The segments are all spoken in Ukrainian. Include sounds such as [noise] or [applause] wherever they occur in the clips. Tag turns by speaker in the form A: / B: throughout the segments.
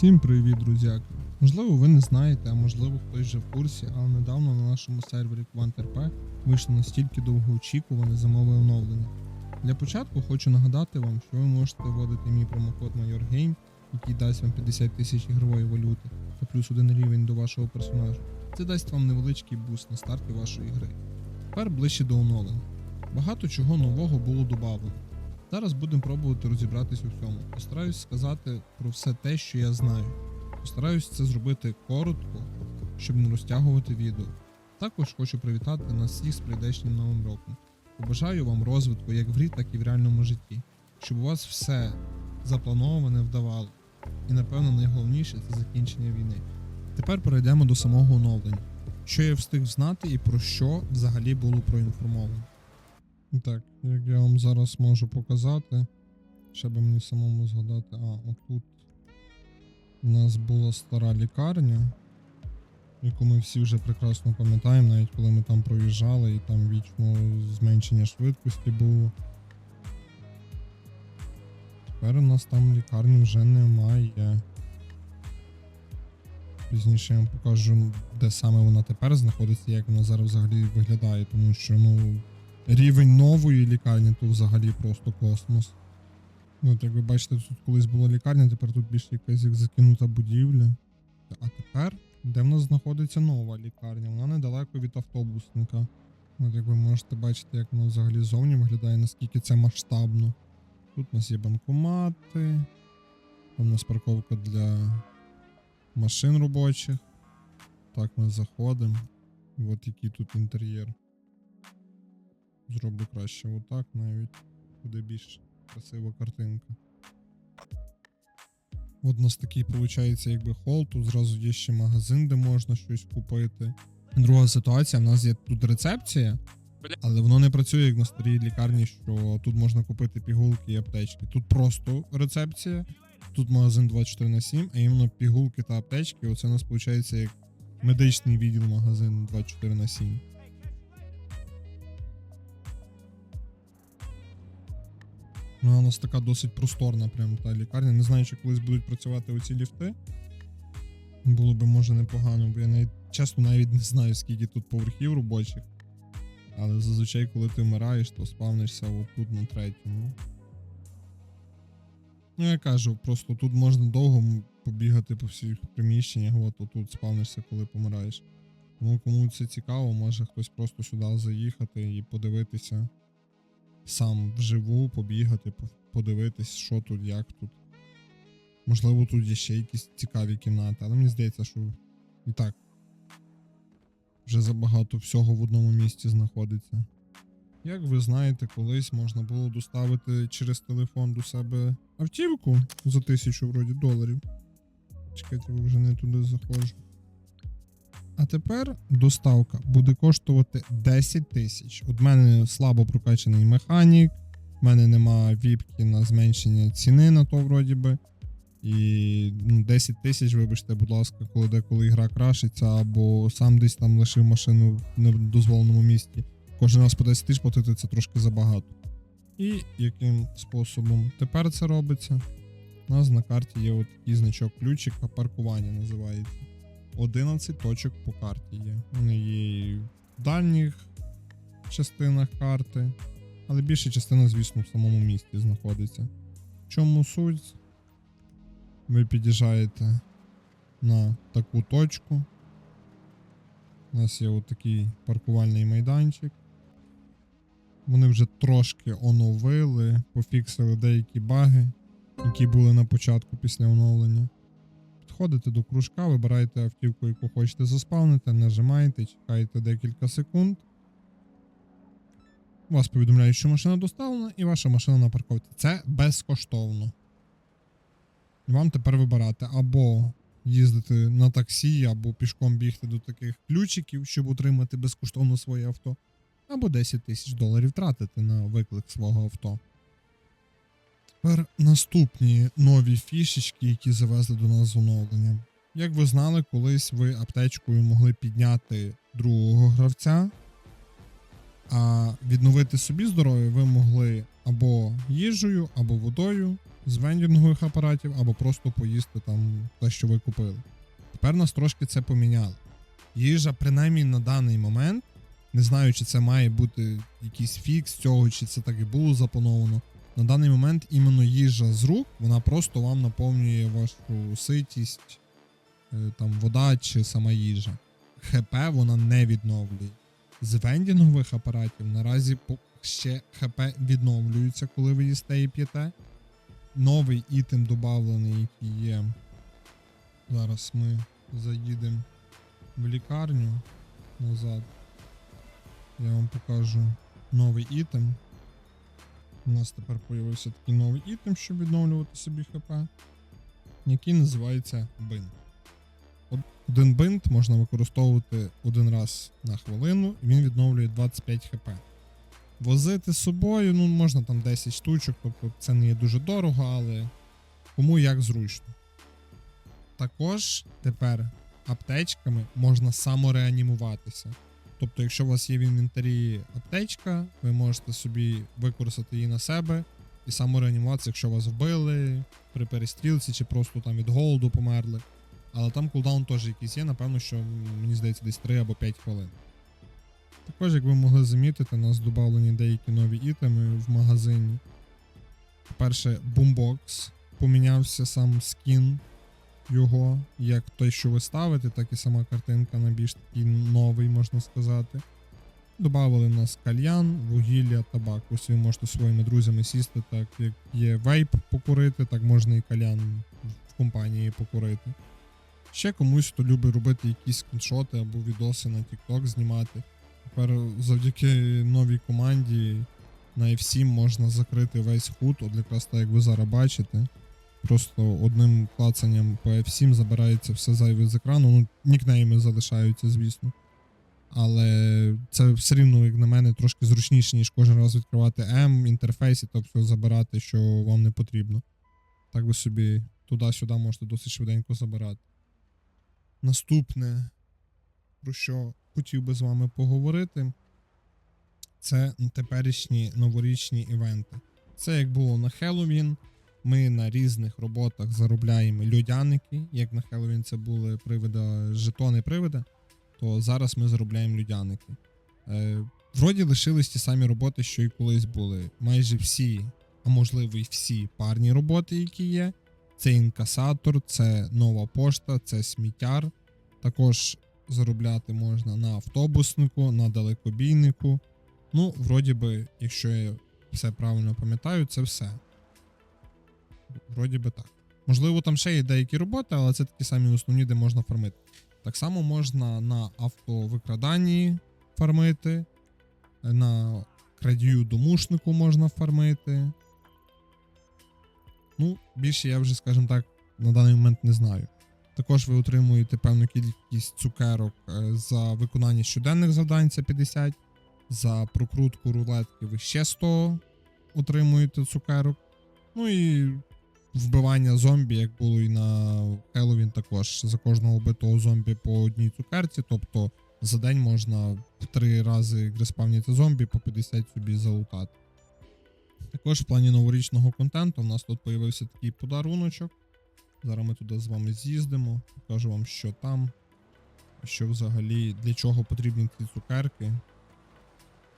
A: Всім привіт, друзяки! Можливо, ви не знаєте, а можливо хтось вже в курсі, але недавно на нашому сервері QuantRP вийшло настільки довгоочікуване зимове оновлення. Для початку хочу нагадати вам, що ви можете вводити мій промокод MajorGame, який дасть вам 50 тисяч ігрової валюти та плюс один рівень до вашого персонажа. Це дасть вам невеличкий буст на старті вашої гри. Тепер ближче до оновлення. Багато чого нового було додано. Зараз будемо пробувати розібратись у всьому. Постараюсь сказати про все те, що я знаю. Постараюсь це зробити коротко, щоб не розтягувати відео. Також хочу привітати нас всіх з прийдешнім новим роком. Побажаю вам розвитку як в грі, так і в реальному житті, щоб у вас все заплановане вдавало. І напевно найголовніше це закінчення війни. Тепер перейдемо до самого оновлення. Що я встиг знати і про що взагалі було проінформовано. Так, як я вам зараз можу показати, ще би мені самому згадати, а отут у нас була стара лікарня, яку ми всі вже прекрасно пам'ятаємо, навіть коли ми там проїжджали і там вічно зменшення швидкості було. Тепер у нас там лікарні вже немає. Пізніше я вам покажу, де саме вона тепер знаходиться, як вона зараз взагалі виглядає, тому що ну рівень нової лікарні то взагалі просто космос. Ну, от як ви бачите, тут колись була лікарня, тепер тут більше якась як закинута будівля. А тепер, де в нас знаходиться нова лікарня? Вона недалеко від автобусника. От як ви можете бачити, як воно взагалі зовні виглядає, наскільки це масштабно. Тут у нас є банкомати, там у нас парковка для машин робочих. Так, ми заходимо. От який тут інтер'єр. Зроблю краще отак навіть. Буде більш красива картинка. От у нас такий виходить, якби хол, тут зразу є ще магазин, де можна щось купити. Друга ситуація, в нас є тут рецепція, але воно не працює як на старій лікарні, що тут можна купити пігулки і аптечки. Тут просто рецепція, тут магазин 24 на 7, а іменно пігулки та аптечки. Оце у нас виходить як медичний відділ магазину 24 на 7. Ну, вона у нас така досить просторна, прям та лікарня. Не знаю, чи колись будуть працювати оці ліфти. Було би може непогано, бо я навіть чесно навіть не знаю, скільки тут поверхів робочих. Але зазвичай, коли ти вмираєш, то спавнишся отут на третьому. Ну, я кажу, просто тут можна довго побігати по всіх приміщеннях, от отут спавнишся, коли помираєш. Тому кому це цікаво, може хтось просто сюди заїхати і подивитися сам вживу побігати, подивитись, що тут, як тут. Можливо, тут є ще якісь цікаві кімнати, але мені здається, що і так. Вже забагато всього в одному місці знаходиться. Як ви знаєте, колись можна було доставити через телефон до себе автівку за тисячу вроді доларів. Чекайте, бо вже не туди заходжу. А тепер доставка буде коштувати 10 тисяч. От мене слабо прокачаний механік, в мене нема віпки на зменшення ціни на то, вроді би. І ну, 10 тисяч, вибачте, будь ласка, коли деколи гра крашиться, або сам десь там лишив машину в недозволеному місці. Кожен раз по 10 тисяч платити це трошки забагато. І яким способом тепер це робиться? У нас на карті є от такий значок ключика, паркування називається. 11 точок по карті є. Вони є і в дальніх частинах карти, але більша частина, звісно, в самому місті знаходиться. В чому суть? Ви під'їжджаєте на таку точку. У нас є отакий паркувальний майданчик. Вони вже трошки оновили, пофіксили деякі баги, які були на початку після оновлення. Підходите до кружка, вибираєте автівку, яку хочете заспавнити, нажимаєте, чекаєте декілька секунд. Вас повідомляють, що машина доставлена, і ваша машина на парковці. Це безкоштовно. Вам тепер вибирати або їздити на таксі, або пішком бігти до таких ключиків, щоб отримати безкоштовно своє авто, або 10 тисяч доларів тратити на виклик свого авто. Тепер наступні нові фішечки, які завезли до нас з оновленням. Як ви знали, колись ви аптечкою могли підняти другого гравця, а відновити собі здоров'я ви могли або їжею, або водою з вендінгових апаратів, або просто поїсти там те, що ви купили. Тепер нас трошки це поміняло. Їжа, принаймні на даний момент, не знаю, чи це має бути якийсь фікс цього, чи це так і було заплановано. На даний момент іменно їжа з рук, вона просто вам наповнює вашу ситість, е, там вода чи сама їжа. ХП вона не відновлює. З вендінгових апаратів наразі ще ХП відновлюються, коли ви їсте і п'єте. Новий ітем додавлений, який є. Зараз ми заїдемо в лікарню назад. Я вам покажу новий ітем. У нас тепер появився такий новий ітем, щоб відновлювати собі ХП, який називається бинт. Один бинт можна використовувати один раз на хвилину, і він відновлює 25 хп. Возити з собою, ну, можна там 10 штучок, тобто це не є дуже дорого, але кому як зручно. Також тепер аптечками можна самореанімуватися. Тобто, якщо у вас є в інвентарі аптечка, ви можете собі використати її на себе і самореанімуватися, якщо вас вбили при перестрілці чи просто там від голоду померли. Але там кулдаун теж якийсь є, напевно, що мені здається десь 3 або 5 хвилин. Також, як ви могли замітити, у нас додавлені деякі нові ітеми в магазині. Перше, бумбокс. Помінявся сам скін його, як той, що ви ставите, так і сама картинка на більш такий новий, можна сказати. Добавили нас кальян, вугілля, табак. Ось ви можете своїми друзями сісти, так як є вейп покурити, так можна і кальян в компанії покурити. Ще комусь, хто любить робити якісь скріншоти або відоси на TikTok знімати. Тепер завдяки новій команді на F7 можна закрити весь худ, от якраз так, як ви зараз бачите. Просто одним клацанням по F7 забирається все зайве з екрану. Ну, нікнейми залишаються, звісно. Але це все рівно, як на мене, трошки зручніше, ніж кожен раз відкривати M, інтерфейс і то все забирати, що вам не потрібно. Так ви собі туди-сюди можете досить швиденько забирати. Наступне, про що хотів би з вами поговорити, це теперішні новорічні івенти. Це як було на Хеллоуін. Ми на різних роботах заробляємо людяники. Як на Хеллоуін це були привида, жетони привида, то зараз ми заробляємо людяники. Е, вроді лишились ті самі роботи, що і колись були. Майже всі, а можливо і всі парні роботи, які є. Це інкасатор, це нова пошта, це сміттяр. Також заробляти можна на автобуснику, на далекобійнику. Ну, вроді би, якщо я все правильно пам'ятаю, це все. Вроді би так. Можливо, там ще є деякі роботи, але це такі самі основні, де можна фармити. Так само можна на автовикраданні фармити, на крадію домушнику можна фармити. Ну, більше я вже, скажімо так, на даний момент не знаю. Також ви отримуєте певну кількість цукерок е, за виконання щоденних завдань, це 50. За прокрутку рулетки ви ще 100 отримуєте цукерок. Ну і вбивання зомбі, як було і на Хеллоуін, також за кожного вбитого зомбі по одній цукерці. Тобто за день можна в три рази респавніти зомбі по 50 собі залутати. Також в плані новорічного контенту у нас тут появився такий подаруночок. Зараз ми туди з вами з'їздимо, покажу вам, що там, що взагалі, для чого потрібні ці цукерки,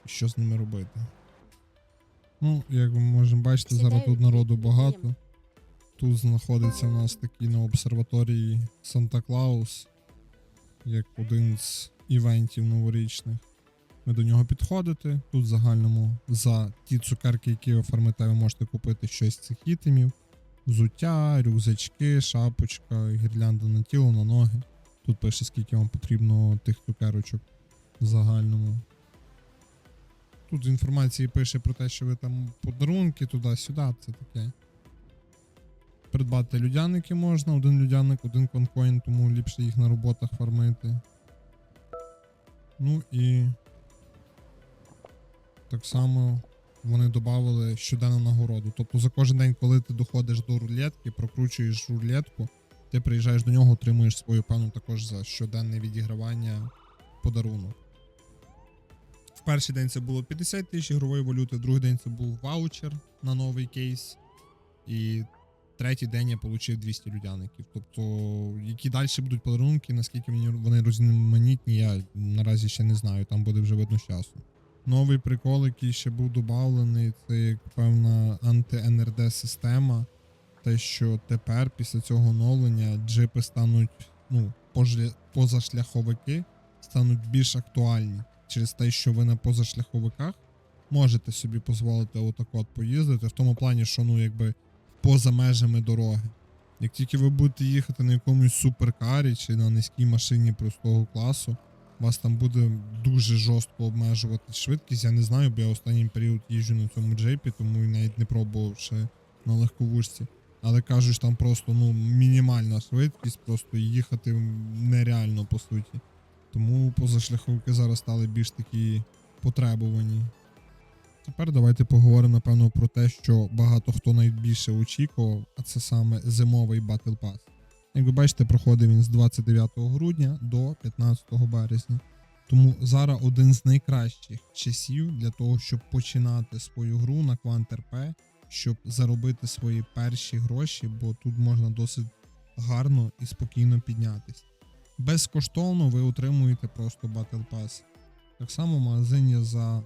A: і що з ними робити. Ну, як ми можемо бачити, зараз тут народу багато. Тут знаходиться у нас такий на обсерваторії Санта Клаус, як один з івентів новорічних. Ви до нього підходите. Тут в загальному за ті цукерки, які ви фармите, ви можете купити щось з цих ітемів. Взуття, рюкзачки, шапочка, гірлянда на тіло, на ноги. Тут пише, скільки вам потрібно тих цукерочок в загальному. Тут інформації пише про те, що ви там подарунки туди-сюди, це таке. Придбати людяники можна, один людяник, один конкоін, тому ліпше їх на роботах фармити. Ну і так само вони додали щоденну нагороду. Тобто за кожен день, коли ти доходиш до рулетки, прокручуєш рулетку, ти приїжджаєш до нього, отримуєш свою певну також за щоденне відігравання подарунок. В перший день це було 50 тисяч ігрової валюти, в другий день це був ваучер на новий кейс. І третій день я отримав 200 людяників. Тобто, які далі будуть подарунки, наскільки мені вони різноманітні, я наразі ще не знаю, там буде вже видно часу. Новий прикол, який ще був додавлений, це як певна анти-НРД система. Те, що тепер, після цього оновлення, джипи стануть, ну, позашляховики стануть більш актуальні через те, що ви на позашляховиках можете собі дозволити отак от поїздити, в тому плані, що ну якби поза межами дороги. Як тільки ви будете їхати на якомусь суперкарі чи на низькій машині простого класу, вас там буде дуже жорстко обмежувати швидкість. Я не знаю, бо я останній період їжджу на цьому джипі, тому і навіть не пробував ще на легковушці. Але кажуть, там просто ну мінімальна швидкість, просто їхати нереально по суті. Тому позашляховики зараз стали більш такі потребувані. Тепер давайте поговоримо напевно про те, що багато хто найбільше очікував, а це саме зимовий Battle Pass. Як ви бачите, проходив він з 29 грудня до 15 березня. Тому зараз один з найкращих часів для того, щоб починати свою гру на QuantRP, щоб заробити свої перші гроші, бо тут можна досить гарно і спокійно піднятись. Безкоштовно ви отримуєте просто Battle Pass. Так само в магазині за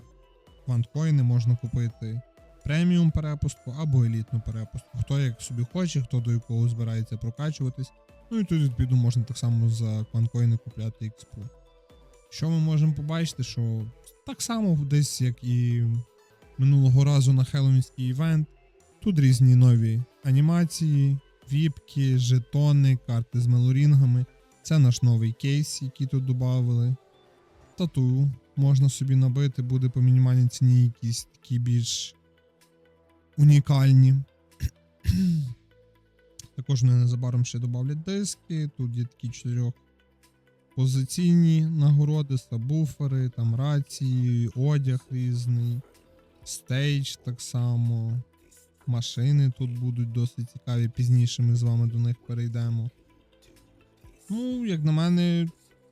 A: кванткоїни можна купити преміум перепустку або елітну перепустку. Хто як собі хоче, хто до якого збирається прокачуватись. Ну і тут відповідно можна так само за кванткоїни купляти експу. Що ми можемо побачити, що так само десь як і минулого разу на Хеллоуінський івент. Тут різні нові анімації, віпки, жетони, карти з мелорінгами. Це наш новий кейс, який тут додали. Тату можна собі набити, буде по мінімальній ціні якісь такі більш унікальні. [clears throat] Також вони незабаром ще додавлять диски. Тут є такі чотирьох позиційні нагороди, сабвуфери, там рації, одяг різний, стейдж так само. Машини тут будуть досить цікаві. Пізніше ми з вами до них перейдемо. Ну, як на мене,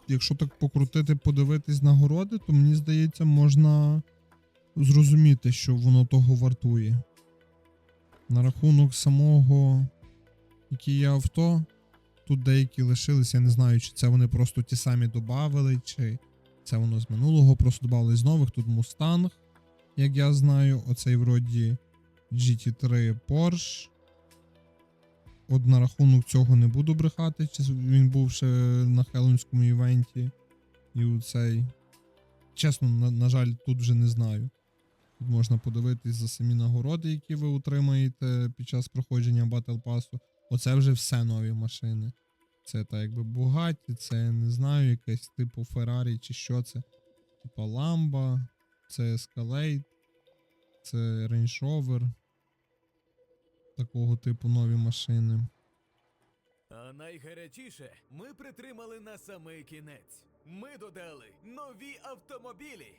A: якщо так покрутити, подивитись нагороди, то мені здається, можна зрозуміти, що воно того вартує. На рахунок самого, які є авто, тут деякі лишилися, я не знаю, чи це вони просто ті самі додали, чи це воно з минулого просто додали з нових. Тут Mustang, як я знаю, оцей вроді GT3 Porsche. От на рахунок цього не буду брехати, чи він був ще на Хеллоуінському івенті. І у цей. Чесно, на, на жаль, тут вже не знаю. Тут можна подивитись за самі нагороди, які ви отримаєте під час проходження Battle Pass. Оце вже все нові машини. Це так якби Bugatti, це я не знаю, якесь типу Ferrari чи що це. Типа Lambo, це Escalade, це Range Rover. Такого типу нові машини.
B: А найгарячіше ми притримали на самий кінець. Ми додали нові автомобілі.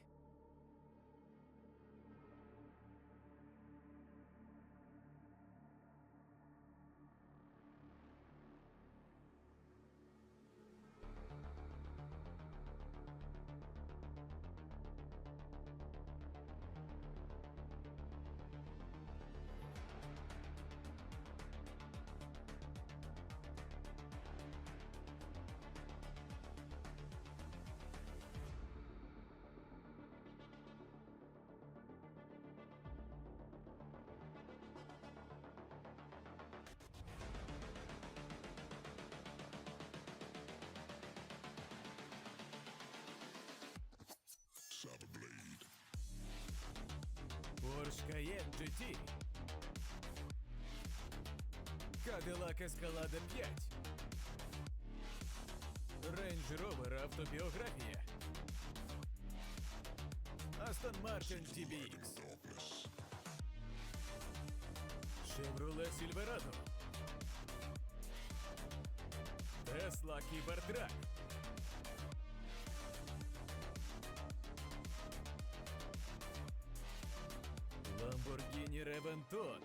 B: Porsche Cayenne GT. Cadillac Escalade 5. Range Rover автобіографія. Aston Martin TBX. Chevrolet Silverado. Tesla Cybertruck. Reventon.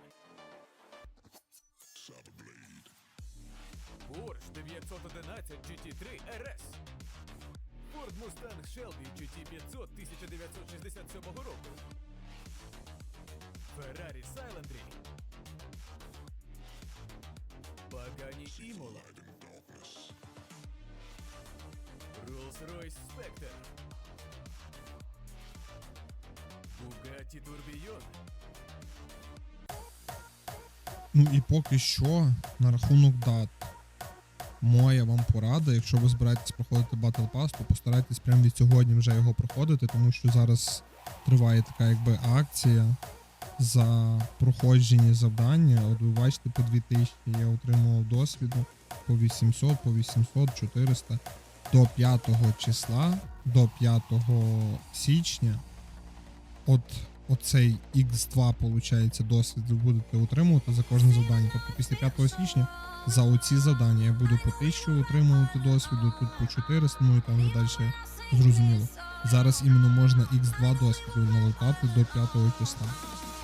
B: Porsche 911 GT3 RS. Ford Mustang Shelby GT500 1967 року. Ferrari Silentry. Пагані Імола. Rolls-Royce Spectre. Bugatti Tourbillon.
A: Ну і поки що на рахунок дат. Моя вам порада, якщо ви збираєтесь проходити Battle Pass, то постарайтесь прямо від сьогодні вже його проходити, тому що зараз триває така якби акція за проходження завдання. От ви бачите, по 2000 я отримував досвіду, по 800, по 800, 400. До 5 числа, до 5 січня от оцей X2, получається, досвід ви будете отримувати за кожне завдання. Тобто після 5 січня за оці завдання я буду по 1000 отримувати досвіду, тут по 400, ну і там вже далі зрозуміло. Зараз іменно можна X2 досвіду налутати до 5 числа.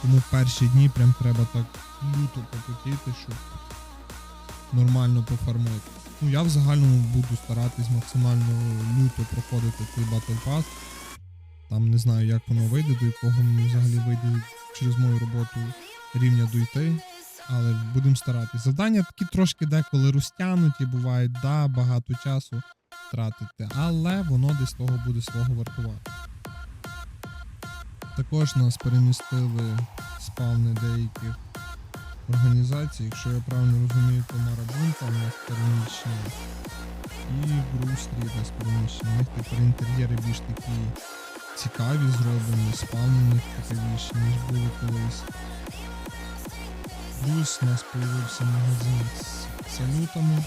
A: Тому перші дні прям треба так люто покотіти, щоб нормально пофармити. Ну я в загальному буду старатись максимально люто проходити цей Pass. Там не знаю, як воно вийде, до якого мені взагалі вийде через мою роботу рівня дойти. Але будемо старатись. Завдання такі трошки деколи розтягнуті, бувають, да, багато часу тратите, але воно десь того буде свого вартувати. Також нас перемістили спавни деяких організацій. Якщо я правильно розумію, то Марабун там у нас переміщення. І Брустрі у нас переміщення. У них тепер інтер'єри більш такі цікаві зроблені, спавни у цікавіші, ніж були колись. Плюс у нас появився магазин з салютами.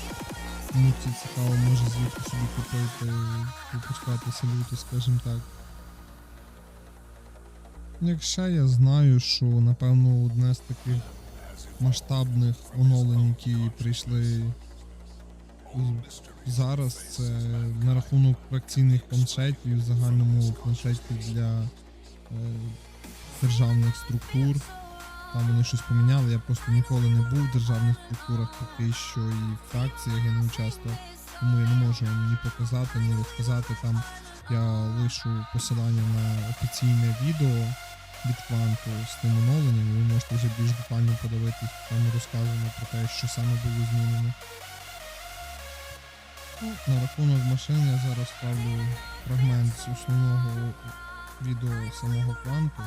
A: Кому це цікаво, може звідти собі купити, випускати салюти, скажімо так. Якщо я знаю, що напевно одне з таких масштабних оновлень, які прийшли зараз, це на рахунок фракційних планшетів, в загальному планшетів для е, державних структур. Там вони щось поміняли. Я просто ніколи не був в державних структурах поки що і в фракціях я не участвував. Тому я не можу ні показати, ні розказати. Там я лишу посилання на офіційне відео від кванту з тим оновленням, ви можете вже більш детально подивитись, там розказано про те, що саме було змінено. На рахунок машин я зараз ставлю фрагмент з основного відео самого кванту.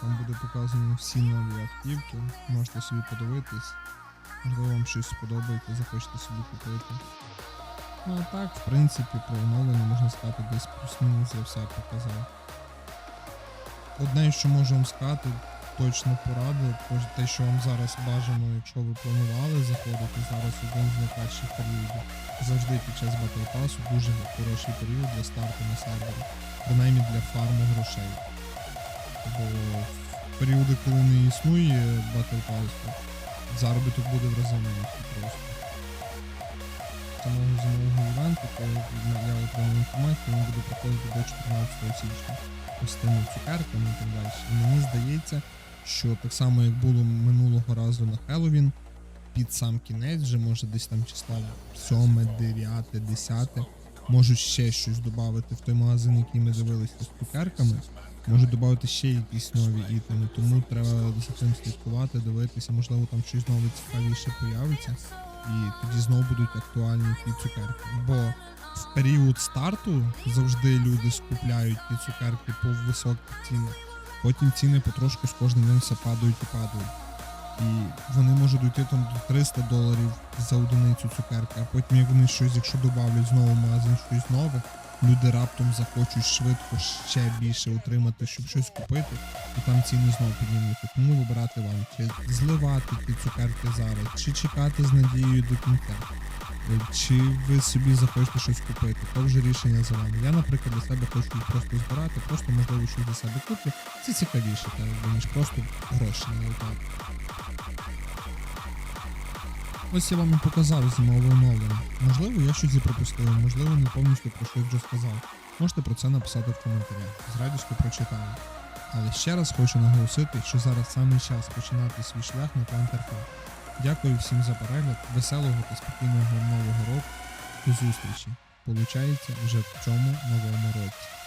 A: Там буде показано всі нові автівки. Можете собі подивитись. Можливо, вам щось сподобається, захочете собі купити. Ну а так, в принципі, про оновлення можна сказати, десь плюс-мінус я все показав. Одне, що можу вам сказати, точно пораду, тож те, що вам зараз бажано, якщо ви планували заходити, зараз один з найкращих періодів. Завжди під час Pass дуже хороший період для старту на сервері, принаймні для фарму грошей. Бо в періоди, коли не існує Pass, заробіток буде в рази менший просто. Самого зимового івенту, коли я отримав інформацію, він буде проходити до 14 січня. Ось тими цукерками і так далі. І мені здається, що так само, як було минулого разу на Хеллоуін, під сам кінець, вже може десь там числа 7, 9, 10, можуть ще щось додати в той магазин, який ми дивилися з цукерками. Можуть додати ще якісь нові ітеми, тому треба за цим слідкувати, дивитися, можливо там щось нове цікавіше появиться, і тоді знову будуть актуальні ті цукерки. Бо в період старту завжди люди скупляють ті цукерки по високих цінах. Потім ціни потрошку з кожним днем все падають і падають. І вони можуть дійти там до 300 доларів за одиницю цукерки, а потім як вони щось, якщо додавлять знову магазин щось нове, люди раптом захочуть швидко ще більше отримати, щоб щось купити, і там ціни знову піднімуться. Тому вибирати вам, чи зливати ті цукерки зараз, чи чекати з надією до кінця. Чи ви собі захочете щось купити, то вже рішення за вами. Я, наприклад, для себе хочу просто збирати, просто можливо щось для себе куплю. Це цікавіше, так, ніж просто гроші на отак. Ось я вам і показав зимове оновлення. Можливо, я щось і пропустив, можливо, не повністю про що я вже сказав. Можете про це написати в коментарях. З радістю прочитаю. Але ще раз хочу наголосити, що зараз саме час починати свій шлях на КНТРК. Дякую всім за перегляд, веселого та спокійного нового року. До зустрічі! Получається вже в цьому новому році.